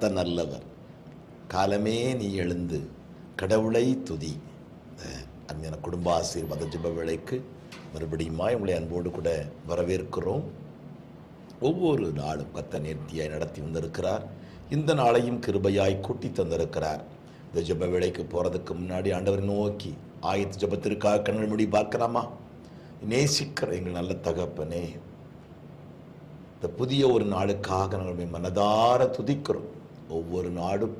கர்த்தர் நல்லவர். காலமே நீ எழுந்து கடவுளை துதி. அன்மையான குடும்ப ஆசீர்வாத ஜெப வேலைக்கு மறுபடியுமாய் உங்களை அன்போடு கூட வரவேற்கிறோம். ஒவ்வொரு நாளும் கத்த நேர்த்தியாய் நடத்தி வந்திருக்கிறார். இந்த நாளையும் கிருபையாய் கூட்டி தந்திருக்கிறார். இந்த ஜெப வேலைக்கு போகிறதுக்கு முன்னாடி ஆண்டவரை நோக்கி ஆயத்து ஜெபத்திற்காக கண்ணல் முடி பார்க்கலாமா? நேசிக்கிற எங்கள் நல்ல தகப்பனே இந்த புதிய ஒரு நாளுக்காக நாங்கள் மனதார துதிக்கிறோம். ஒவ்வொரு நாடும்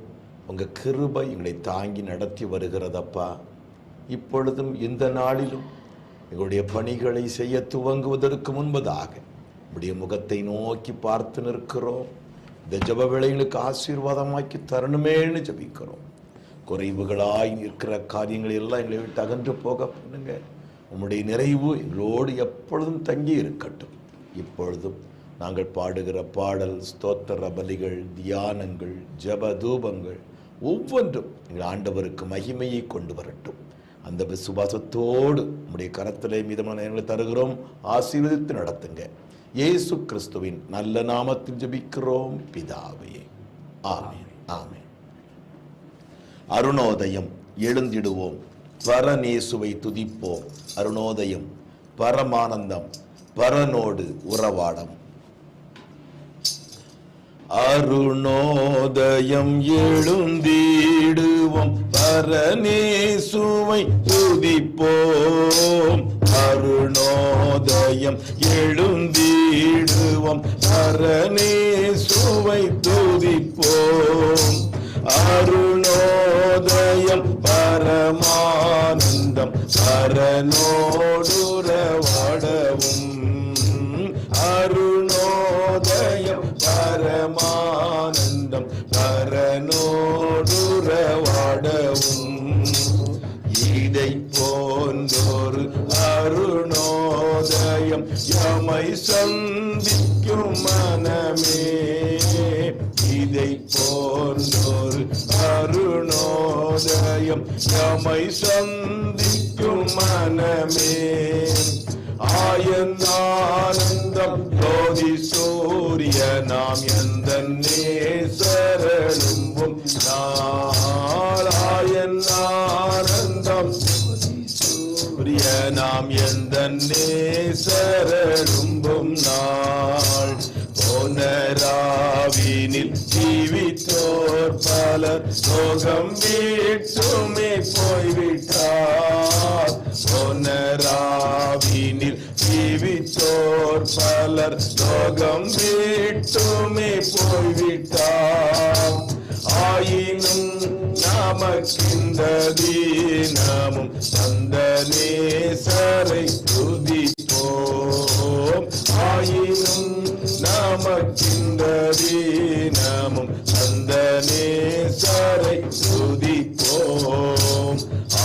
உங்கள் கிருபை எங்களை தாங்கி நடத்தி வருகிறதப்பா. இப்பொழுதும் இந்த நாளிலும் எங்களுடைய பணிகளை செய்ய துவங்குவதற்கு முன்பதாக உங்களுடைய முகத்தை நோக்கி பார்த்து நிற்கிறோம். இந்த ஜப வேளைகளுக்கு ஆசீர்வாதமாக்கி தரணுமேனு ஜபிக்கிறோம். குறைவுகளாய் இருக்கிற காரியங்களை எல்லாம் எங்களை விட்டு அகன்று போக பண்ணுங்க. உம்முடைய நிறைவு எங்களோடு எப்பொழுதும் தங்கி இருக்கட்டும். இப்பொழுதும் நாங்கள் பாடுகிற பாடல் ஸ்தோத்திர பலிகள் தியானங்கள் ஜப தூபங்கள் ஒவ்வொன்றும் எங்கள் ஆண்டவருக்கு மகிமையை கொண்டு வரட்டும். அந்த விசுவாசத்தோடு நம்முடைய கரத்திலே மீதமான எங்களை தருகிறோம். ஆசீர்வதித்து நடத்துங்க. இயேசு கிறிஸ்துவின் நல்ல நாமத்தில் ஜபிக்கிறோம். பிதாவே. ஆமென். ஆமென். அருணோதயம் எழுந்திடுவோம். பரநேசுவை துதிப்போம். அருணோதயம் பரமானந்தம் பரனோடு உறவாடம். அருணோதயம் எழுந்தீடுவோம். பரநேசுவை துதிப்போம். அருணோதயம் எழுந்தீடுவோம். பரநேசுவை துதிப்போம். அருணோதயம் பரமானந்தம். பரனோடுறவாடவும் பரமானந்தம் பரனோடுறவாடவும் இதை போன்றொரு அருணோதயம் யமை சந்திக்கும் மனமே. இதை போன்றொரு அருணோதயம் யமை சந்திக்கும் மனமே. ஆயந்தானந்தம் ஜோதி சூரிய நாம் எந்த நேசரழும்பும் நாளாயந்தானந்தம் சூரிய நாம் எந்த நேசரழும்பும் நாள். போனராவினில் ஜீவித்தோர் பலர் சோகம் வீட்டுமே போய்விட்டார் போனராவினில் ஜீவித்தோர் பலர் சோகம் வீட்டுமே போய்விட்டார் ஆயினும் நமக்கிந்த தீனமும் தந்த நேசரை துதிப்போம் ஆயினும் நமக்கிந்த தீனமும் அந்த நேசரை துதிப்போம்.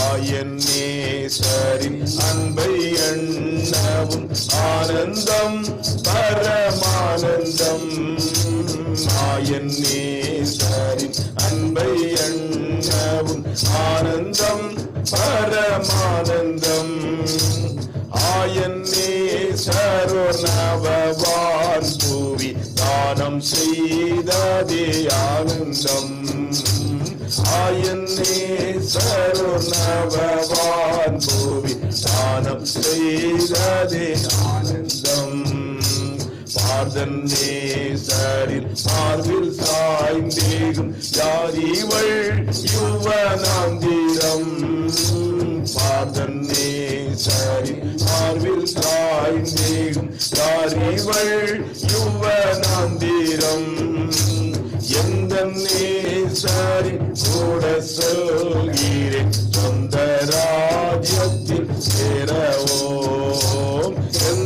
ஆயன் நேசரின் அன்பை எண்ணவும் ஆனந்தம் பரமானந்தம். ஆயன் நேசரின் அன்பை எண்ணவும் ஆனந்தம் பரமானந்தம். ஆயன்னே நேசரோ பூவி தானம் செய்ததே ஆனந்தம். ஆயன்னே நேசரோ பூவி தானம் செய்ததே பாதன் நேசரின் மார்பில் சாய்ந்தேகும் ஜாதிவள் யுவனாந்திரம். பாதன் நேசரில் மார்பில் சாய்ந்தேகும் ஜாதிவள் யுவனாந்திரம். எந்த நேசரி கூட சொல்கிறேன் சொந்த ராஜ்யத்தில் சேரவோம். எந்த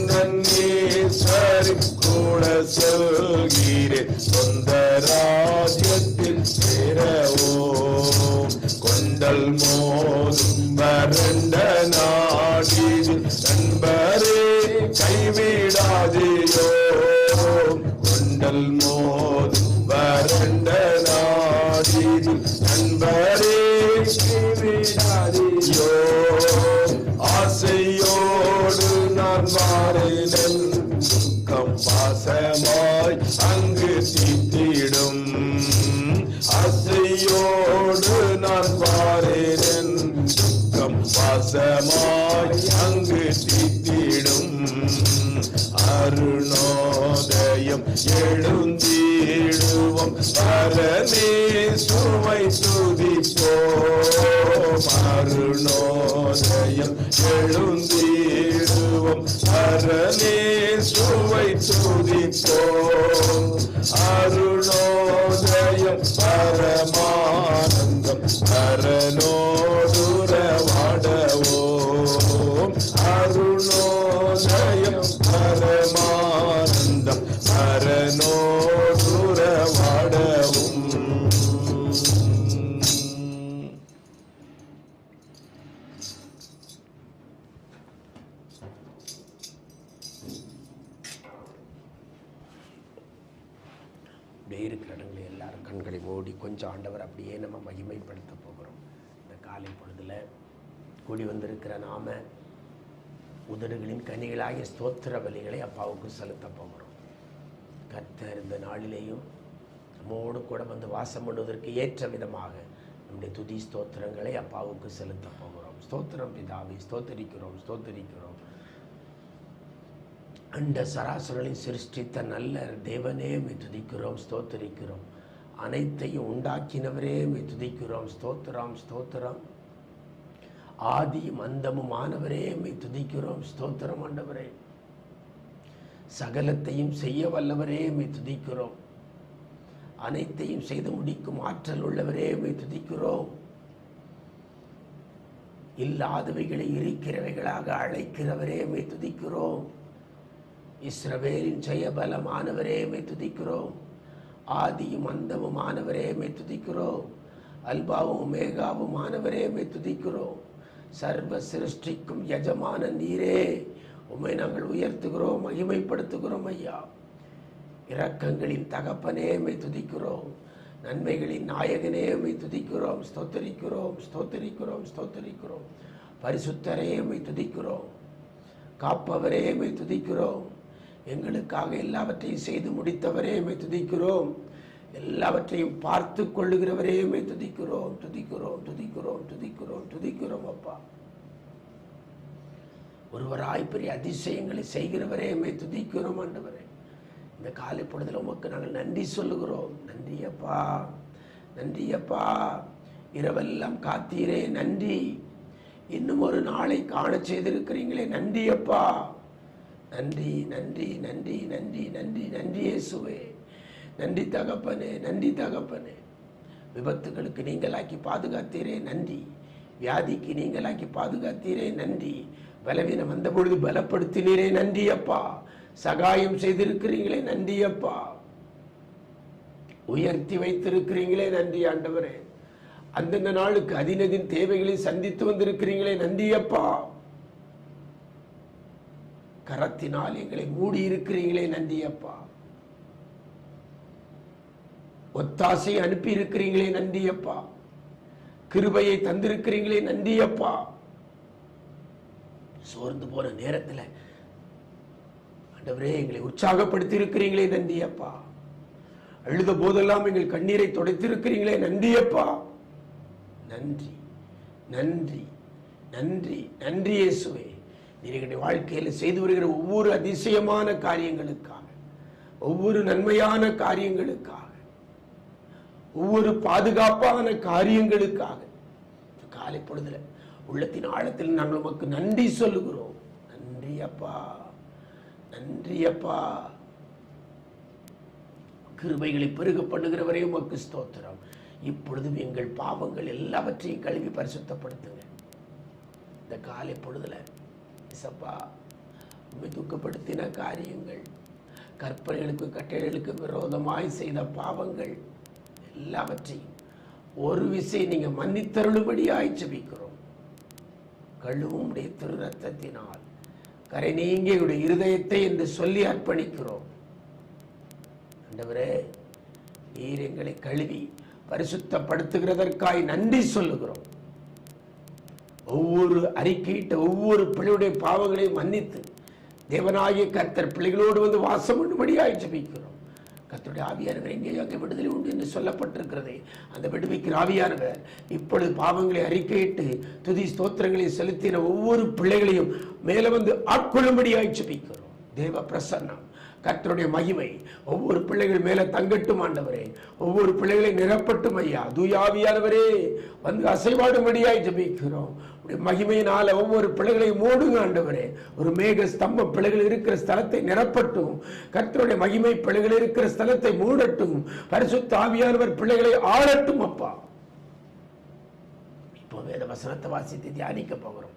கூட சொல்கிறேன் சொந்த ராஜ்யத்தில் சேரவோம். கொண்டல் மோதும் வறண்ட நாடில். நண்பரே கைவிடாதேயோ வாசமாய் அங்கு தித்திடும் அருணோதயம். எழுந்திடுவோம். பரமே சுவை துதிப்போம். அருணோதயம். எழுந்திடுவோம். பரமே சுவை துதிப்போம். அருணோ கூடி வந்திருக்கிற நாம உதடுகளின் கனிகளாகிய ஸ்தோத்திர பலிகளை அப்பாவுக்கு செலுத்த போகிறோம். கர்த்தர் இந்த நாளிலேயும் நம்மோடு கூட வந்து வாசம் பண்ணுவதற்கு ஏற்ற விதமாக நம்முடைய துதி ஸ்தோத்திரங்களை அப்பாவுக்கு செலுத்த போகிறோம். ஸ்தோத்திரம் பிதாவை ஸ்தோத்தரிக்கிறோம் ஸ்தோத்தரிக்கிறோம். அண்ட சராசரங்களை சிருஷ்டித்த நல்ல தேவனே மை துதிக்கிறோம் ஸ்தோத்தரிக்கிறோம். அனைத்தையும் உண்டாக்கினவரே மை துதிக்கிறோம் ஸ்தோத்திரம் ஸ்தோத்திரம். ஆதியும் அந்தமும் ஆனவரே மை துதிக்கிறோம். ஸ்தோத்திரம் ஆண்டவரே. சகலத்தையும் செய்ய வல்லவரே மை துதிக்கிறோம். அனைத்தையும் செய்து முடிக்கும் ஆற்றல் உள்ளவரே மை துதிக்கிறோம். இல்லாதவைகளை இருக்கிறவைகளாக அழைக்கிறவரே மை துதிக்கிறோம். இஸ்ரவேலின் ஜெயபலமானவரே எம்மை துதிக்கிறோம். ஆதியும் அந்தமும் ஆனவரே மை துதிக்கிறோம். அல்பாவும் மேகாவும் ஆனவரே மை துதிக்கிறோம். சர்வ சிருஷ்டிக்கும் எஜமான நீரே. உம்மை நாங்கள் உயர்த்துகிறோம் மகிமைப்படுத்துகிறோம் ஐயா. இரக்கங்களின் தகப்பனே மை துதிக்கிறோம். நன்மைகளின் நாயகனே மை துதிக்கிறோம் ஸ்தோத்தரிக்கிறோம் ஸ்தோத்தரிக்கிறோம் ஸ்தோத்தரிக்கிறோம். பரிசுத்தரே மை துதிக்கிறோம். காப்பவரே மை துதிக்கிறோம். எங்களுக்காக எல்லாவற்றையும் செய்து முடித்தவரே மை துதிக்கிறோம். எல்லாவற்றையும் பார்த்து கொள்ளுகிறவரையுமே துதிக்கிறோம் துதிக்கிறோம் துதிக்கிறோம் துதிக்கிறோம் துதிக்கிறோம் அப்பா. ஒருவராய் பெரிய அதிசயங்களை செய்கிறவரையுமே துதிக்கிறோம் ஆண்டவரே. இந்த காலை பொழுதில் உமக்கு நாங்கள் நன்றி சொல்லுகிறோம். நன்றியப்பா நன்றியப்பா இரவெல்லாம் காத்தீரே நன்றி. இன்னும் ஒரு நாளை காண செய்திருக்கிறீங்களே. நன்றியப்பா நன்றி நன்றி நன்றி நன்றி நன்றி நன்றி இயேசுவே. நன்றி தகப்பனே நன்றி தகப்பனே. விபத்துகளுக்கு நீங்களாக்கி பாதுகாத்தீரே நன்றி. வியாதிக்கு நீங்களாக்கி பாதுகாத்தீரே நன்றி. பலவீனம் வந்த பொழுது பலப்படுத்தினீரே நன்றி அப்பா. சகாயம் செய்திருக்கிறீங்களே நன்றி அப்பா. உயர்த்தி வைத்திருக்கிறீங்களே நன்றி ஆண்டவரே. அந்தந்த நாளுக்கு அதினதின் தேவைகளை சந்தித்து வந்திருக்கிறீங்களே நன்றி அப்பா. கரத்தினால் எங்களை மூடி இருக்கிறீங்களே நன்றி அப்பா. ஒத்தாசை அனுப்பி இருக்கிறீங்களே நன்றி அப்பா கிருபையை தந்திருக்கிறீங்களே நன்றி அப்பா சோர்ந்து போன நேரத்தில் ஆண்டவரே எங்களை உற்சாகப்படுத்தி இருக்கிறீங்களே நன்றி அப்பா அழுத போதெல்லாம் எங்கள் கண்ணீரை துடைத்திருக்கிறீங்களே நன்றி அப்பா நன்றி நன்றி நன்றி நன்றி இயேசுவே. நீர் எங்களுடைய வாழ்க்கையில் செய்து வருகிற ஒவ்வொரு அதிசயமான காரியங்களுக்காக ஒவ்வொரு நன்மையான காரியங்களுக்காக ஒவ்வொரு பாதுகாப்பான காரியங்களுக்காக. இந்த காலை பொழுதுல உள்ளத்தின் ஆழத்தில் நாங்கள் உமக்கு நன்றி சொல்லுகிறோம். நன்றி அப்பா நன்றி அப்பா. கிருபைகளை பெருக பண்ணுகிறவரே உமக்கு ஸ்தோத்திரம். இப்பொழுதும் எங்கள் பாவங்கள் எல்லாவற்றையும் கழுவி பரிசுத்தப்படுத்துங்க. இந்த காலை பொழுதுல இசப்பா உண்மை துக்கப்படுத்தின காரியங்கள் கற்பனைகளுக்கு கட்டளைகளுக்கு விரோதமாய் செய்த பாவங்கள் எல்லாவற்றையும் ஒரு விசை நீங்கள் மன்னித்தருளும்படியாய் ஜபிக்கிறோம் கழுவும் உடைய திரு ரத்தத்தினால் கரை நீங்கி உடைய இருதயத்தை என்று சொல்லி அர்ப்பணிக்கிறோம். ஆண்டவரே நீர் எங்களை கழுவி பரிசுத்தப்படுத்துகிறதற்காய் நன்றி சொல்லுகிறோம். ஒவ்வொரு அறிக்கையிட்ட ஒவ்வொரு பிள்ளையுடைய பாவங்களையும் மன்னித்து தேவனாகிய கர்த்தர் பிள்ளைகளோடு வந்து வாசம் பண்ணும்படியாய் ஜபிக்கிறோம் கர்த்தருடைய ஆவியானவர் எங்கேயோ அங்கே விடுதலை உண்டு என்று சொல்லப்பட்டிருக்கிறது. அந்த விடுவிக்கிற ஆவியானவர் இப்பொழுது பாவங்களை அறிக்கையிட்டு துதி ஸ்தோத்திரங்களை செலுத்தின ஒவ்வொரு பிள்ளைகளையும் மேலே வந்து ஆட்கொள்ளும்படியாய் ஜபிக்கிறோம். தேவ பிரசன்னம் கர்த்தருடைய மகிமை ஒவ்வொரு பிள்ளைகள் மேல தங்கட்டும் ஆண்டவரே. ஒவ்வொரு பிள்ளைகளை நிரப்பட்டும் ஐயா. தூயாவியானவரே வந்து அசைவாடும்படியாய் ஜபிக்கிறோம். மகிமையினால் ஒவ்வொரு பிள்ளைகளையும் மூடுங்க ஆண்டவரே. ஒரு மேக ஸ்தம்ப பிள்ளைகள் இருக்கிற ஸ்தலத்தை நிரப்பட்டும். கர்த்தருடைய மகிமை பிள்ளைகள் இருக்கிற ஸ்தலத்தை மூடட்டும். பரிசுத்த ஆவியானவர் பிள்ளைகளை ஆளட்டும் அப்பா. இப்போ வேத வசனத்தை வாசித்து தியானிக்க போகிறோம்.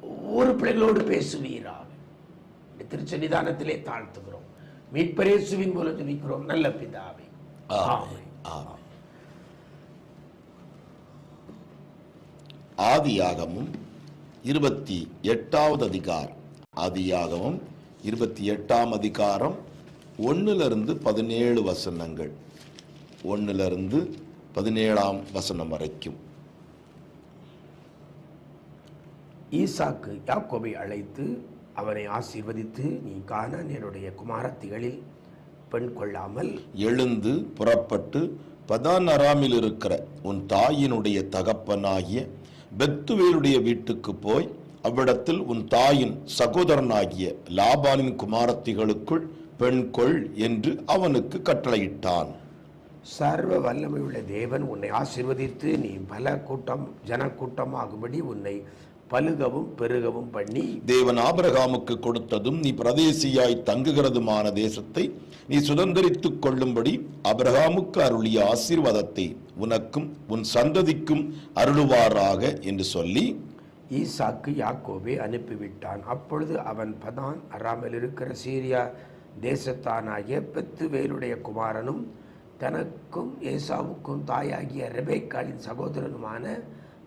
ஒவ்வொரு பிள்ளைகளோடு பேசுவீராக இந்த திருச்சன்னிதானத்திலே தாழ்த்துகிறோம். மீட்பரேசுவின் மூலம் ஜெபிக்கிறோம். நல்ல பிதாவை. ஆமாம் ஆதியாகமும் இருபத்தி எட்டாவது அதிகாரம். ஆதியாகமும் இருபத்தி எட்டாம் அதிகாரம் ஒன்னிலிருந்து பதினேழு வசனங்கள். ஒன்னிலிருந்து பதினேழாம் வசனம் வரைக்கும். ஈசாக்கு யாக்கோபை அழைத்து அவனை ஆசீர்வதித்து நீ கானானியருடைய குமாரத்திகளில் பெண் கொள்ளாமல் எழுந்து புறப்பட்டு பதான் அராமில் இருக்கிற உன் தாயினுடைய தகப்பனாகிய பெத்துவேலுடைய வீட்டுக்கு போய் அவ்விடத்தில் உன் தாயின் சகோதரனாகிய லாபானின் குமாரத்திகளுக்குள் பெண் கொள் என்று அவனுக்கு கட்டளையிட்டான். சர்வ வல்லமையுள்ள தேவன் உன்னை ஆசீர்வதித்து நீ பல கூட்டம் ஜனக்கூட்டமாகும்படி உன்னை பலுகவும் பெருகவும் பண்ணி. தேவன் ஆபிரகாமுக்கு கொடுத்ததும் நீ பிரதேசியாய் தங்குகிறதுமான தேசத்தை நீ சுதந்திரித்துக் கொள்ளும்படி அப்ரஹாமுக்கு அருளிய ஆசீர்வாதத்தை உனக்கும் உன் சந்ததிக்கும் அருளுவாராக என்று சொல்லி. ஈசாக்கு யாக்கோவை அனுப்பிவிட்டான். அப்பொழுது அவன் பதான் அறாமல் இருக்கிற சீரியா தேசத்தானாகிய பெத்துவேலுடைய குமாரனும் தனக்கும் ஏசாவுக்கும் தாயாகிய ரெபேக்காலின் சகோதரனுமான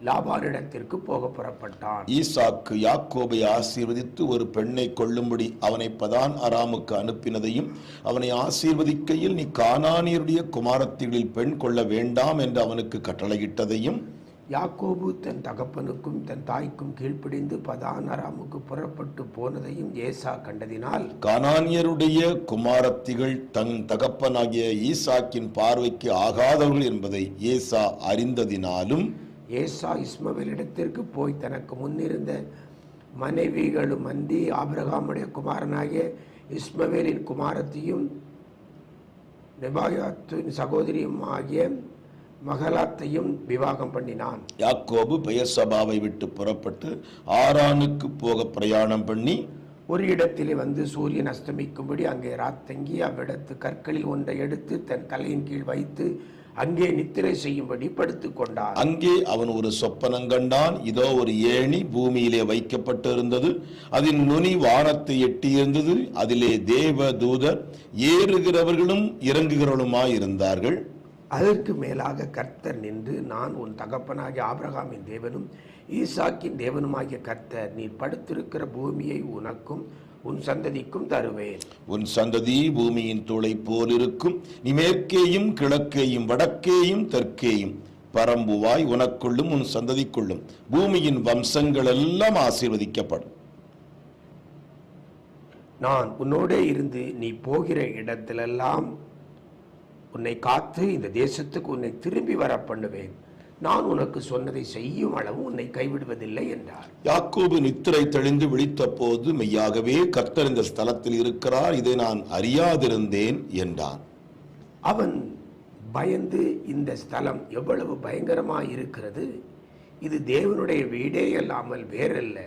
லாபானிடத்திற்கு போக புறப்பட்டான். ஈசாக்கு யாக்கோபை ஆசீர்வதித்து ஒரு பெண்ணை கொள்ளும்படி அவனை பதான் அராமுக்கு அனுப்பினதையும் அவனை ஆசீர்வதிக்கையில் நீ கானானியருடைய குமாரத்திகளில் பெண் கொள்ள வேண்டாம் என்று அவனுக்கு கட்டளையிட்டதையும் யாக்கோபு தன் தகப்பனுக்கும் தன் தாய்க்கும் கீழ்ப்பிடிந்து பதான் அராமுக்கு புறப்பட்டு போனதையும் ஏசா கண்டதினால் கானானியருடைய குமாரத்திகள் தன் தகப்பனாகிய ஈசாக்கின் பார்வைக்கு ஆகாதவர்கள் என்பதை ஏசா அறிந்ததினாலும் ஏசா இஸ்மவேலிடத்திற்கு போய் தனக்கு முன்னிருந்த மனைவிகளும் அந்தி ஆபிரகாமுடைய குமாரனாகிய இஸ்மவேலின் குமாரத்தையும் நெபாயாத்தின் சகோதரியும் ஆகிய மகலாத்தையும் விவாகம் பண்ணினான். யாக்கோபு பெயர் சபாவை விட்டு புறப்பட்டு ஆரானுக்கு போக பிரயாணம் பண்ணி ஒரு இடத்திலே வந்து சூரியன் அஸ்தமிக்கும்படி அங்கே ராத்தங்கி அவ்விடத்து கற்களில் ஒன்றை எடுத்து தன் தலையின் கீழ் வைத்து அங்கே நித்திரை செய்யும்படி படுத்துக் கொண்டான். அங்கே அவன் ஒரு சொப்பனங்கண்டான் இதோ ஒரு ஏணி பூமியிலே வைக்கப்பட்டிருந்தது. அதன் நுனி வானத்தை எட்டியிருந்தது. அதிலே தேவ தூதர் ஏறுகிறவர்களும் இறங்குகிறவர்களுமாய் இருந்தார்கள் அதற்கு மேலாக கர்த்தர் நின்று நான் உன் தகப்பனாகிய ஆபிரகாமின் தேவனும் ஈசாக்கின் தேவனுமாகிய கர்த்தர் நீ படுத்திருக்கிற பூமியை உனக்கும் உன் சந்ததிக்கும் தருவேன். உன் சந்ததி பூமியின் தூளை போல் இருக்கும் நீ மேற்கேயும் கிழக்கேயும் வடக்கேயும் தெற்கேயும். பரம்புவாய் உனக்குள்ளும் உன் சந்ததிக்குள்ளும் பூமியின் வம்சங்கள் எல்லாம் ஆசீர்வதிக்கப்படும். நான் உன்னோடே இருந்து நீ போகிற இடத்திலெல்லாம் உன்னை காத்து இந்த தேசத்துக்கு உன்னை திரும்பி வர பண்ணுவேன். நான் உனக்கு சொன்னதை செய்யும் அளவு உன்னை கைவிடுவதில்லை என்றார். யாக்கோபு நித்திரை தெளிந்து விழித்த போது மெய்யாகவே கர்த்தர் இந்த ஸ்தலத்தில் இருக்கிறார் இதை நான் அறியாதிருந்தேன் என்றான். அவன் பயந்து இந்த ஸ்தலம் எவ்வளவு பயங்கரமாய் இருக்கிறது இது தேவனுடைய வீடே அல்லாமல் வேறல்ல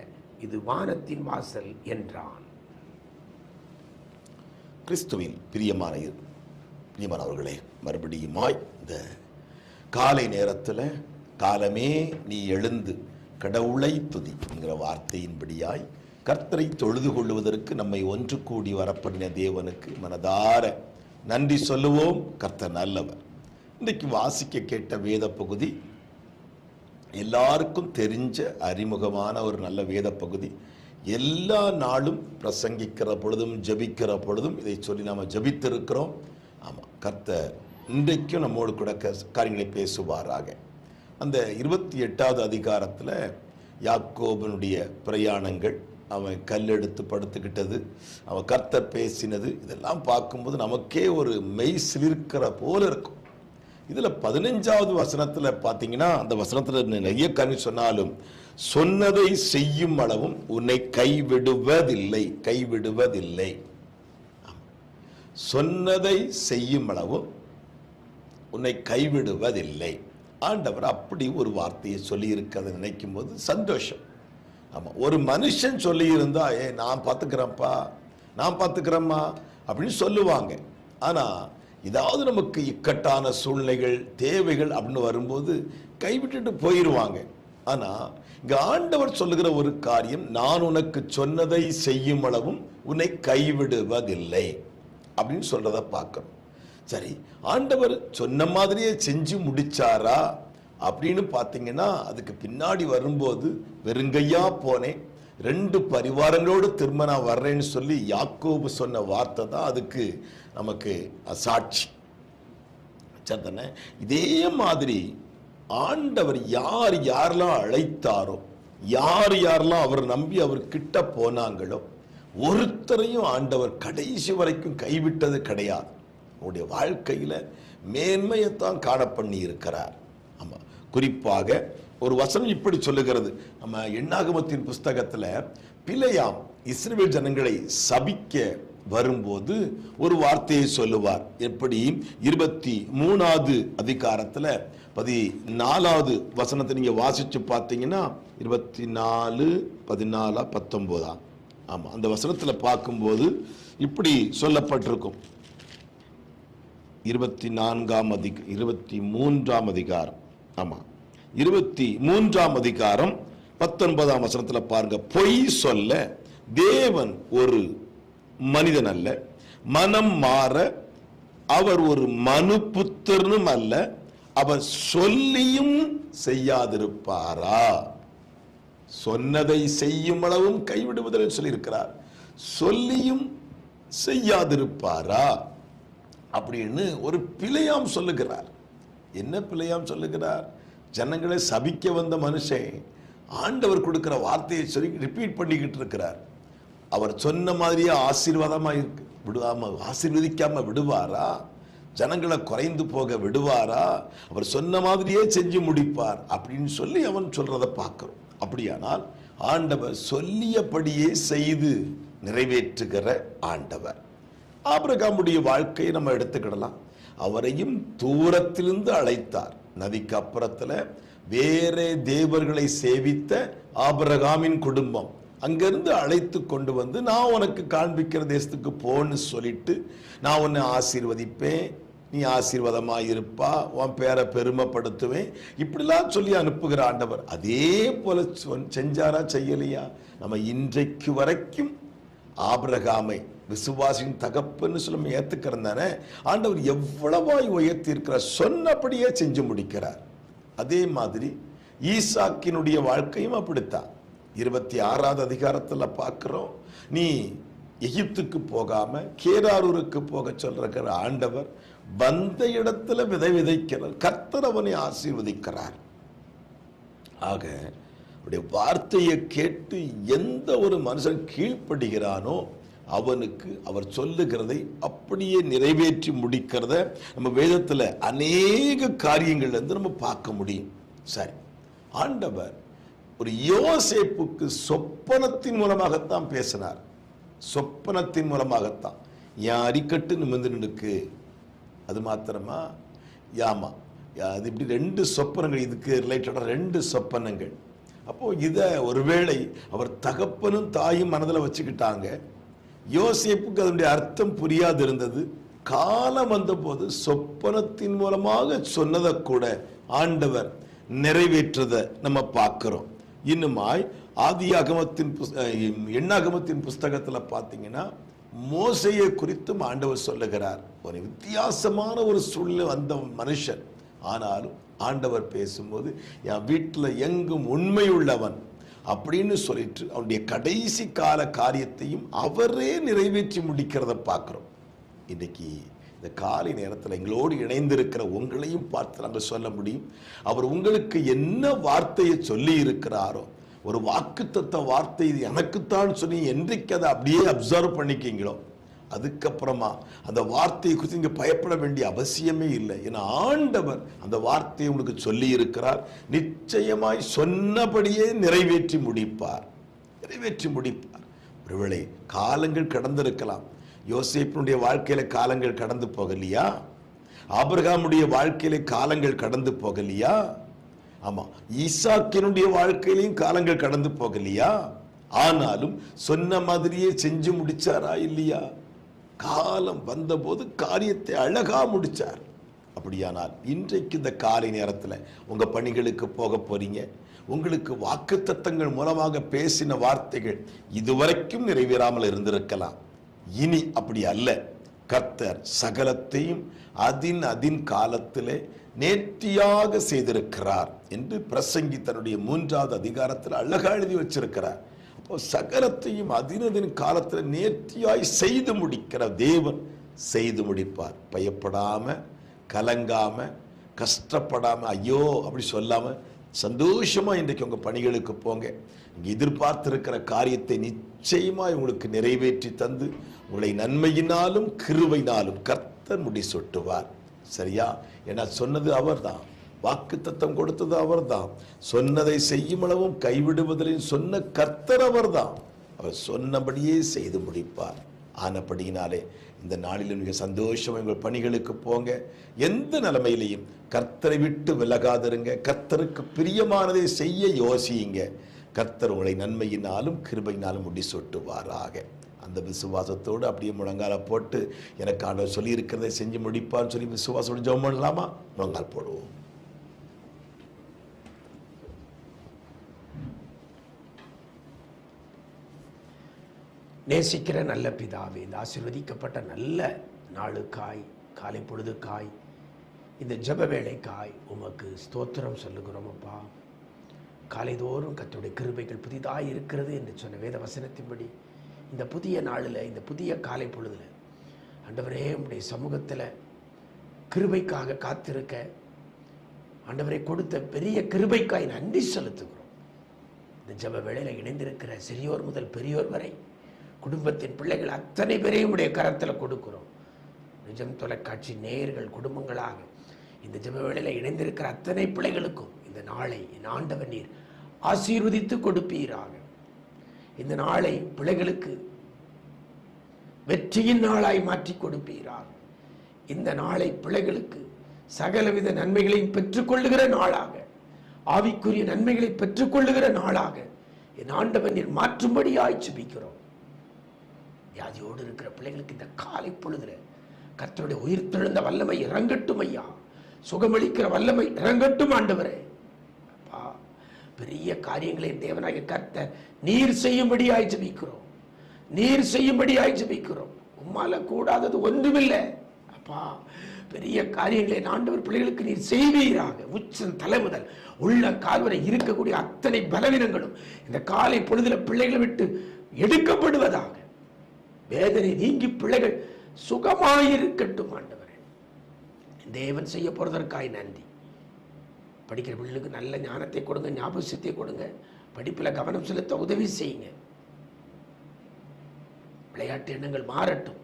இது வானத்தின் வாசல் என்றான். கிறிஸ்துவில் பிரியமான பிரியமானவர்களே மறுபடியுமாய் இந்த காலை நேரத்தில் காலமே நீ எழுந்து கடவுளை துதி என்கிற வார்த்தையின்படியாய் கர்த்தரை தொழுது கொள்வதற்கு நம்மை ஒன்று கூடி வரப்படின தேவனுக்கு மனதார நன்றி சொல்லுவோம். கர்த்தர் நல்லவர். இன்றைக்கு வாசிக்க கேட்ட வேத பகுதி எல்லாருக்கும் தெரிஞ்ச அறிமுகமான ஒரு நல்ல வேத பகுதி. எல்லா நாளும் பிரசங்கிக்கிற பொழுதும் ஜெபிக்கிற பொழுதும் இதை சொல்லி நாம் ஜெபித்திருக்கிறோம். ஆமாம் கர்த்தர் இன்றைக்கும் நம்மோடு கூட காரியங்களை பேசுவாராக. அந்த இருபத்தி எட்டாவது அதிகாரத்தில் யாக்கோபனுடைய பிரயாணங்கள் அவன் கல் எடுத்து படுத்துக்கிட்டது அவன் கர்த்தர் பேசினது இதெல்லாம் பார்க்கும்போது நமக்கே ஒரு மெய் சிலிர்க்கிற போல இருக்கும். இதில் பதினஞ்சாவது வசனத்தில் பார்த்தீங்கன்னா அந்த வசனத்தில் நிறைய கனி சொன்னாலும் சொன்னதை செய்யும் அளவும் உன்னை கைவிடுவதில்லை கைவிடுவதில்லை. சொன்னதை செய்யும் அளவும் உன்னை கைவிடுவதில்லை. ஆண்டவர் அப்படி ஒரு வார்த்தையை சொல்லியிருக்கிறத நினைக்கும் போது சந்தோஷம். ஆமாம் ஒரு மனுஷன் சொல்லியிருந்தா ஏ நான் பார்த்துக்கிறேன்ப்பா நான் பார்த்துக்கிறேம்மா அப்படின்னு சொல்லுவாங்க. ஆனால் ஏதாவது நமக்கு இக்கட்டான சூழ்நிலைகள் தேவைகள் அப்படின்னு வரும்போது கைவிட்டுட்டு போயிடுவாங்க ஆனால் இங்கே ஆண்டவர் சொல்லுகிற ஒரு காரியம் நான் உனக்கு சொன்னதை செய்யும் அளவும் உன்னை கைவிடுவதில்லை அப்படின்னு சொல்கிறத பார்க்கணும். சரி ஆண்டவர் சொன்ன மாதிரியே செஞ்சு முடிச்சாரா? அப்படின்னு பார்த்தீங்கன்னா அதுக்கு பின்னாடி வரும்போது வெறுங்கையா போனேன். ரெண்டு பரிவாரங்களோடு திரும்ப நான் வர்றேன்னு சொல்லி யாக்கோபு சொன்ன வார்த்தை தான் அதுக்கு நமக்கு சாட்சி சரிதானே இதே மாதிரி ஆண்டவர் யார் யாரெல்லாம் அழைத்தாரோ யார் யாரெல்லாம் அவர் நம்பி அவர் கிட்ட போனாங்களோ ஒருத்தரையும் ஆண்டவர் கடைசி வரைக்கும் கைவிட்டது கிடையாது. உன்னுடைய வாழ்க்கையில் மேன்மையைத்தான் காண பண்ணி இருக்கிறார் ஆமாம் குறிப்பாக ஒரு வசனம் இப்படி சொல்லுகிறது. நம்ம எண்ணாகமத்தின் புஸ்தகத்தில் பிழையாம் இஸ்ரேல் ஜனங்களை சபிக்க வரும்போது ஒரு வார்த்தையை சொல்லுவார். எப்படி? இருபத்தி மூணாவது அதிகாரத்தில் பதி நாலாவது வசனத்தை நீங்கள் வாசித்து பார்த்தீங்கன்னா இருபத்தி நாலு பதினாலா பத்தொம்போதா ஆமாம் அந்த வசனத்தில் பார்க்கும்போது இப்படி சொல்லப்பட்டிருக்கும். இருபத்தி நான்காம் அதிக இருபத்தி மூன்றாம் அதிகாரம். ஆமாம் இருபத்தி மூன்றாம் அதிகாரம் பத்தொன்பதாம் வசனத்தில் பாருங்க. பொய் சொல்ல தேவன் ஒரு மனிதன் அல்ல. மனம் மாற அவர் ஒரு மனு புத்திரனும் அல்ல. அவர் சொல்லியும் செய்யாதிருப்பாரா? சொன்னதை செய்யும் அளவும் கைவிடுவதில் சொல்லியிருக்கிறார். சொல்லியும் செய்யாதிருப்பாரா? அப்படின்னு ஒரு பிழையாம் சொல்லுகிறார். என்ன பிழையாம் சொல்லுகிறார்? ஜனங்களை சபிக்க வந்த மனுஷன் ஆண்டவர் கொடுக்கிற வார்த்தையை சொல்லி ரிப்பீட் பண்ணிக்கிட்டு இருக்கிறார். அவர் சொன்ன மாதிரியே ஆசீர்வாதமாக இருக்கு. விடுவாம ஆசீர்வதிக்காமல் விடுவாரா? ஜனங்களை குறைந்து போக விடுவாரா? அவர் சொன்ன மாதிரியே செஞ்சு முடிப்பார் அப்படின்னு சொல்லி அவன் சொல்றதை பார்க்கிறோம். அப்படியானால் ஆண்டவர் சொல்லியபடியே செய்து நிறைவேற்றுகிற ஆண்டவர். ஆபிரகாமுடைய வாழ்க்கையை நம்ம எடுத்துக்கிடலாம். அவரையும் தூரத்திலிருந்து அழைத்தார். நதிக்கு அப்புறத்தில் வேறே தேவர்களை சேவித்த ஆபிரகாமின் குடும்பம். அங்கிருந்து அழைத்து கொண்டு வந்து நான் உனக்கு காண்பிக்கிற தேசத்துக்கு போன்னு சொல்லிட்டு நான் உன்னை ஆசீர்வதிப்பேன். நீ ஆசீர்வாதமாக இருப்பா. உன் பேரை பெருமைப்படுத்துவேன். இப்படிலாம் சொல்லி அனுப்புகிற ஆண்டவர். அதே போல செஞ்சாரா செய்யலையா? நம்ம இன்றைக்கு வரைக்கும் ஆபிரகாமை விசுவாசின் தகப்புன்னு சொல்லி ஏத்துக்கிறோம் தானே? ஆண்டவர் எவ்வளவாய் உயர்த்தி இருக்கிறார் சொன்னபடியே செஞ்சு முடிக்கிறார். அதே மாதிரி ஈசாக்கினுடைய வாழ்க்கையும் அப்படித்தான். இருபத்தி ஆறாவது அதிகாரத்தில் பார்க்குறோம். நீ எகிப்துக்கு போகாம கேராரூருக்கு போக சொல்ற ஆண்டவர் வந்த இடத்துல விதை விதைக்கிறார். கர்த்தர் அவனை ஆசீர்வதிக்கிறார். ஆக அவருடைய வார்த்தையை கேட்டு எந்த ஒரு மனுஷன் கீழ்ப்படுகிறானோ அவனுக்கு அவர் சொல்லுகிறதை அப்படியே நிறைவேற்றி முடிக்கிறத நம்ம வேதத்தில் அநேக காரியங்கள்ல இருந்து நம்ம பார்க்க முடியும். சரி. ஆண்டவர் ஒரு யோசேப்புக்கு சொப்பனத்தின் மூலமாகத்தான் பேசினார். சொப்பனத்தின் மூலமாகத்தான். என் அரிக்கட்டு நிமிர்ந்து நின்னுக்கு. அது மாத்திரமா? யாமா அது இப்படி ரெண்டு சொப்பனங்கள் இதுக்கு ரிலேட்டடாக ரெண்டு சொப்பனங்கள். அப்போ இதை ஒருவேளை அவர் தகப்பனும் தாயும் மனதில் வச்சுக்கிட்டாங்க. யோசிப்புக்கு அதனுடைய அர்த்தம் புரியாது இருந்தது காலம் வந்தபோது சொப்பனத்தின் மூலமாக சொன்னதை கூட ஆண்டவர் நிறைவேற்றதை நம்ம பார்க்குறோம். இன்னுமாய் ஆதி அகமத்தின் எண்ணாகமத்தின் புஸ்தகத்தில் பார்த்தீங்கன்னா மோசையை குறித்தும் ஆண்டவர் சொல்லுகிறார். ஒரு வித்தியாசமான ஒரு சூழ்நிலை வந்த மனுஷன். ஆனாலும் ஆண்டவர் பேசும்போது என் வீட்டில் எங்கும் உண்மை உள்ளவன் அப்படின்னு சொல்லிட்டு அவனுடைய கடைசி கால காரியத்தையும் அவரே நிறைவேற்றி முடிக்கிறத பார்க்குறோம். இன்னைக்கு இந்த காலை நேரத்தில் எங்களோடு இணைந்திருக்கிற உங்களையும் பார்த்து நாங்கள் சொல்ல முடியும் அவர் உங்களுக்கு என்ன வார்த்தையை சொல்லி இருக்கிறாரோ ஒரு வாக்குத்தத்த வார்த்தை இது எனக்குத்தான் சொல்லி என்றைக்கு அதை அப்படியே அப்சர்வ் பண்ணிக்கிங்களோ அதுக்கப்புறமா அந்த வார்த்தையை குறித்து நீங்கள் பயப்பட வேண்டிய அவசியமே இல்லை. ஏன்னா ஆண்டவர் அந்த வார்த்தையை உங்களுக்கு சொல்லி இருக்கிறார் நிச்சயமாய் சொன்னபடியே நிறைவேற்றி முடிப்பார். நிறைவேற்றி முடிப்பார். ஒருவேளை காலங்கள் கடந்திருக்கலாம். யோசேப்பினுடைய வாழ்க்கையில காலங்கள் கடந்து போகலையா? ஆபிரகாமுடைய வாழ்க்கையில காலங்கள் கடந்து போகலையா? ஆமாம் ஈசாக்கினுடைய வாழ்க்கையிலையும் காலங்கள் கடந்து போகலையா? ஆனாலும் சொன்ன மாதிரியே செஞ்சு முடிச்சாரா இல்லையா? காலம் வந்தபோது காரியத்தை அழகா முடிச்சார். அப்படியானால் இன்றைக்கு இந்த காலை நேரத்தில் உங்க பணிகளுக்கு போக போறீங்க. உங்களுக்கு வாக்குத்தத்தங்கள் மூலமாக பேசின வார்த்தைகள் இதுவரைக்கும் நிறைவேறாமல் இருந்திருக்கலாம். இனி அப்படி அல்ல. கர்த்தர் சகலத்தையும் அதின் அதின் காலத்திலே நேர்த்தியாக செய்திருக்கிறார் என்று பிரசங்கி தன்னுடைய மூன்றாவது அதிகாரத்தில் அழகா எழுதி வச்சிருக்கிறார். சகலத்தையும் அதினதின் காலத்தில் நேர்த்தியாய் செய்து முடிக்கிற தேவன் செய்து முடிப்பார். பயப்படாம கலங்காம கஷ்டப்படாம ஐயோ அப்படி சொல்லாம சந்தோஷமா இன்றைக்கு உங்க பணிகளுக்கு போங்க. எதிர்பார்த்திருக்கிற காரியத்தை நிச்சயமாக உங்களுக்கு நிறைவேற்றி தந்து உங்களை நன்மையினாலும் கிருவையினாலும் கர்த்தர் முடி சொட்டுவார் சரியா? ஏன்னா சொன்னது அவர்தான். வாக்கு தத்தம் கொடுத்தது அவர்தான். சொன்னதை செய்யும் அளவும் கைவிடுவதில் சொன்ன கர்த்தர் அவர்தான். அவர் சொன்னபடியே செய்து முடிப்பார். ஆனபடியினாலே இந்த நாளிலும் மிக சந்தோஷம் உங்கள் பணிகளுக்கு போங்க. எந்த நிலைமையிலையும் கர்த்தரை விட்டு விலகாதிருங்க. கர்த்தருக்கு பிரியமானதை செய்ய யோசியுங்க. கர்த்தர் உங்களை நன்மையினாலும் கிருபையினாலும் முடி சொட்டுவாராக அந்த விசுவாசத்தோடு அப்படியே முழங்கால போட்டு எனக்கு ஆண்டவர் சொல்லியிருக்கிறதை செஞ்சு முடிப்பான்னு சொல்லி விசுவாசோடு ஜெபம் பண்ணலாமா? முழங்கால் போடுவோம். நேசிக்கிற நல்ல பிதாவே இந்த ஆசிர்வதிக்கப்பட்ட நல்ல நாளுக்காய் காலை பொழுதுக்காய் இந்த ஜப வேலைக்காய் உமக்கு ஸ்தோத்திரம் சொல்லுகிறோம் அப்பா. காலைதோறும் கத்துடைய கிருபைகள் புதிதாக இருக்கிறது என்று சொன்ன வேத வசனத்தின்படி இந்த புதிய நாளில் இந்த புதிய காலை பொழுதில் ஆண்டவரே உடைய சமூகத்தில் கிருபைக்காக காத்திருக்க ஆண்டவரை கொடுத்த பெரிய கிருபைக்காய் நன்றி செலுத்துகிறோம். இந்த ஜெப வேளையில் இணைந்திருக்கிற சிறியோர் முதல் பெரியோர் வரை குடும்பத்தின் பிள்ளைகள் அத்தனை பேரையும் உடைய கரத்தில் கொடுக்கிறோம். நிஜம் தொலைக்காட்சி நேயர்கள் குடும்பங்களாக இந்த ஜெப வேளையில் இணைந்திருக்கிற அத்தனை பிள்ளைகளுக்கும் இந்த நாளை என் ஆண்டவன் நீர் ஆசீர்வதித்து கொடுப்பீராக. இந்த நாளை பிள்ளைகளுக்கு வெற்றியின் நாளாய் மாற்றி கொடுப்பீராக. இந்த நாளை பிள்ளைகளுக்கு சகலவித நன்மைகளையும் பெற்றுக்கொள்ளுகிற நாளாக ஆவிக்குரிய நன்மைகளை பெற்றுக்கொள்ளுகிற நாளாக என் ஆண்டவன் நீர் மாற்றும்படியாய் சுபிக்கிறோம் வியாதியோடு இருக்கிற பிள்ளைகளுக்கு இந்த காலை பொழுதுல கர்த்தருடைய உயிர்த்தெழுந்த வல்லமை இறங்கட்டும் ஐயா. சுகமளிக்கிற வல்லமை இறங்கட்டும் ஆண்டவரே. அப்பா பெரிய காரியங்களை தேவனாகிய கர்த்த நீர் செய்யும்படியாய் ஜெபிக்கிறோம். நீர் செய்யும்படியாய் ஜபிக்கிறோம். உம்மால கூடாதது ஒன்றுமில்லை. அப்பா பெரிய காரியங்களை ஆண்டவர் பிள்ளைகளுக்கு நீர் செய்வீராக. உச்சம் தலை முதல் உள்ள கால்வரை இருக்கக்கூடிய அத்தனை பலவீனங்களும் இந்த காலை பொழுதுல பிள்ளைகளை விட்டு எடுக்கப்படுவதாக. வேதனை நீங்கி பிள்ளைகள் சுகமாயிருக்கட்டும் ஆண்டவரே. தேவன் செய்ய போறதற்காய் நன்றி. படிக்கிற பிள்ளைகளுக்கு நல்ல ஞானத்தை கொடுங்க ஞாபகத்தை கொடுங்க. படிப்பில் கவனம் செலுத்த உதவி செய்யுங்க. விளையாட்டு எண்ணங்கள் மாறட்டும்.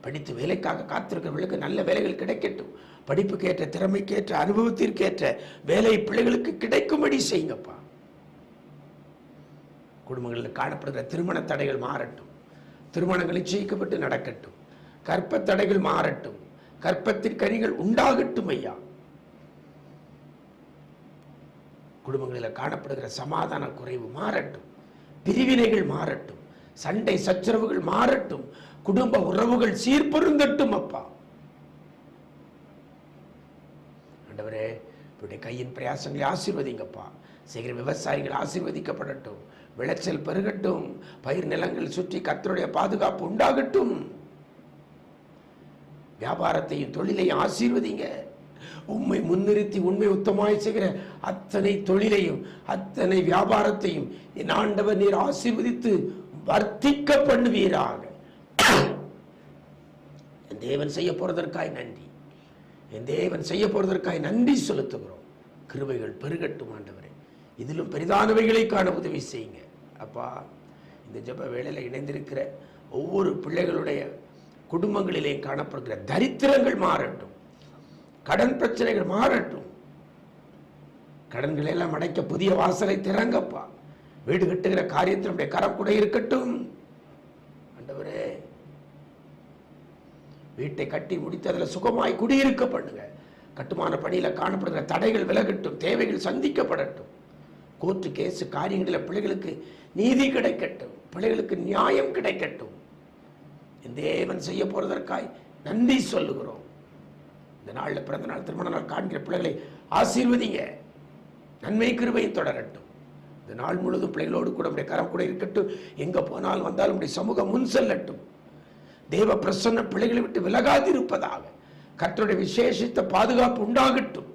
படித்து வேலைக்காக காத்திருக்கிறவர்களுக்கு நல்ல வேலைகள் கிடைக்கட்டும். படிப்புக்கேற்ற திறமைக்கேற்ற அனுபவத்திற்கேற்ற வேலை பிள்ளைகளுக்கு கிடைக்கும்படி செய்யுங்கப்பா. குடும்பங்களில் காணப்படுகிற திருமண தடைகள் மாறட்டும். திருமணங்கள் நிச்சயிக்கப்பட்டு நடக்கட்டும். கற்ப தடைகள் மாறட்டும். கற்பத்தின் கனிகள் உண்டாகட்டும் ஐயா. குடும்பங்களில் காணப்படுகிற சமாதான குறைவு மாறட்டும். பிரிவினைகள் மாறட்டும். சண்டை சச்சரவுகள் மாறட்டும். குடும்ப உறவுகள் சீர்பொருந்தட்டும் அப்பா. ஆண்டவரே இப்படி கையின் பிரயாசங்களை ஆசீர்வதிங்கப்பா. செய்கிற விவசாயிகள் ஆசீர்வதிக்கப்படட்டும். விளைச்சல் பெருகட்டும். பயிர் நிலங்கள் சுற்றி கத்தருடைய பாதுகாப்பு உண்டாகட்டும். வியாபாரத்தையும் தொழிலையும் ஆசீர்வதிங்க. உண்மை முன்னிறுத்தி உண்மை உத்தமாய் செய்கிற அத்தனை தொழிலையும் அத்தனை வியாபாரத்தையும் என் ஆண்டவர் நீர் ஆசீர்வதித்து வர்த்திக்க பண்ணுவீராக. என் தேவன் செய்ய போறதற்காய் நன்றி. என் தேவன் செய்ய போறதற்காய் நன்றி செலுத்துகிறோம். கிருபைகள் பெருகட்டும் ஆண்டவரே. இதிலும் பெரிதானவைகளை காண உதவி செய்யுங்க. அப்பா இந்த ஜெப வேலையில் இணைந்திருக்கிற ஒவ்வொரு பிள்ளைகளுடைய குடும்பங்களிலேயும் காணப்படுகிற தரித்திரங்கள் மாறட்டும். கடன் பிரச்சனைகள் மாறட்டும். கடன்களை எல்லாம் அடைக்க புதிய வாசலை திறங்கப்பா. வீடு கட்டுகிற காரியத்தில் நம்முடைய கரம் கூட இருக்கட்டும். ஆண்டவரே வீட்டை கட்டி முடித்து அதில் சுகமாய் குடியிருக்க பண்ணுங்க. கட்டுமான பணியில் காணப்படுகிற தடைகள் விலகட்டும் தேவைகள் சந்திக்கப்படட்டும். கோர்ட்டு கேஸு காரியங்களில் பிள்ளைகளுக்கு நீதி கிடைக்கட்டும். பிள்ளைகளுக்கு நியாயம் கிடைக்கட்டும். தேவன் செய்ய போகிறதற்காய் நன்றி சொல்லுகிறோம். இந்த நாளில் பிறந்த நாள் திருமண நாள் காண்கிற பிள்ளைகளை ஆசீர்வதிங்க. நன்மை கிருபையும் தொடரட்டும். இந்த நாள் முழுதும் பிள்ளைகளோடு கூட நம்முடைய கரம் கூட இருக்கட்டும். எங்கே போனாலும் வந்தாலும் உடைய சமூகம் முன் செல்லட்டும். தேவ பிரசன்ன பிள்ளைகளை விட்டு விலகாதிருப்பதாக கர்த்தருடைய விசேஷித்த பாதுகாப்பு உண்டாகட்டும்.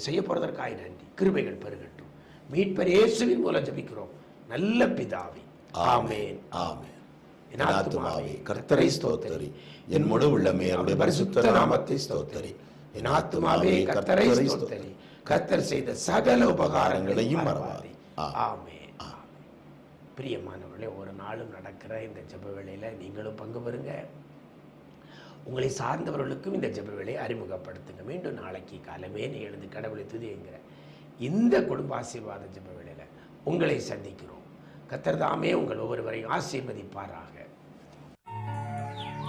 செய்ய போறதற்காக நன்றி. கிருபைகள் பெருகட்டும். மீட்பர் இயேசுவின் மூலம் ஜெபிக்கிறோம். நல்ல பிதாவே. ஆமென். ஆமென். என் ஆத்துமாவே கர்த்தரை ஸ்தோத்தரி. என் முழு உள்ளமே அவருடைய பரிசுத்த நாமத்தை ஸ்தோத்தரி. என் ஆத்துமாவே கர்த்தரை ஸ்தோத்தரி. கர்த்தர் செய்த சகல உபகாரங்களையும் மறவாதே. ஆமென். பிரியமானவர்களே ஒரு நாளும் நடக்கிற இந்த ஜெப வேளையில நீங்களும் பங்கு பெறுங்க. உங்களை சார்ந்தவர்களுக்கும் இந்த ஜெப அறிமுகப்படுத்துங்க. மீண்டும் நாளைக்கு காலமே நீ எழுந்து கடவுளை துதிங்கிற இந்த குடும்ப ஆசீர்வாத ஜெபவேளையில் உங்களை சந்திக்கிறோம். கத்தர்தாமே உங்கள் ஒவ்வொருவரையும் ஆசீர்வதிப்பாராக.